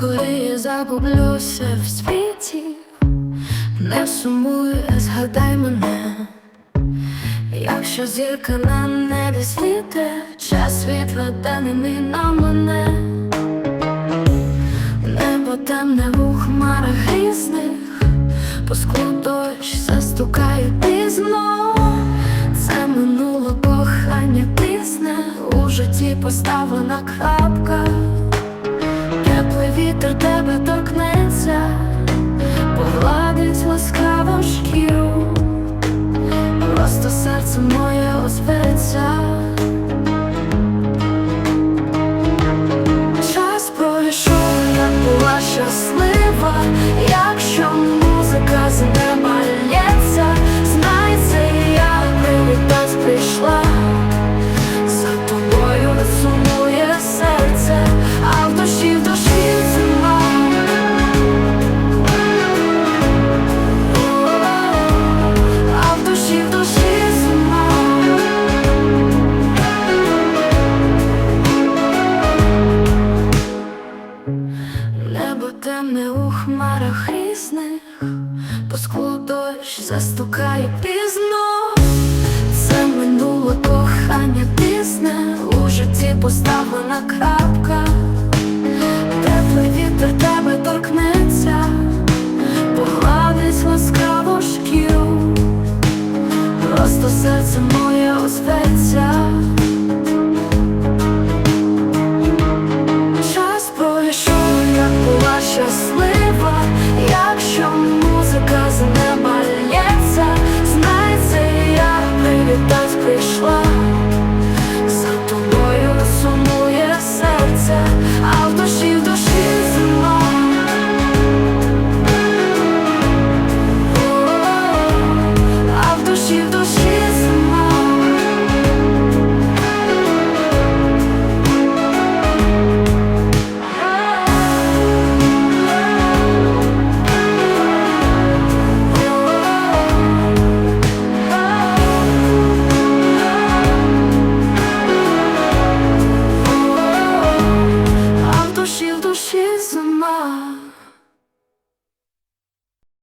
коли я загублюся в світі, не сумуй, згадай мене, якщо зірка на небі світе, час відведе не на мене, небо темне у хмарах грізних, по склу дощ застукає пізно, це минуло кохання пісне, у житті поставлена крапка. Вітер тебе торкнеться, погладить ласкаво шкіру, просто серце моє озветься. Час пройшов, я була щаслива, якщо музика з неба Темне у хмарах різних, по склу дощ застукає пізно. Це минуло кохання пісне, у житті поставлена крапка, теплий вітер тебе торкнеться, погладить ласкаво шкіру, просто серце моє озветься. slip.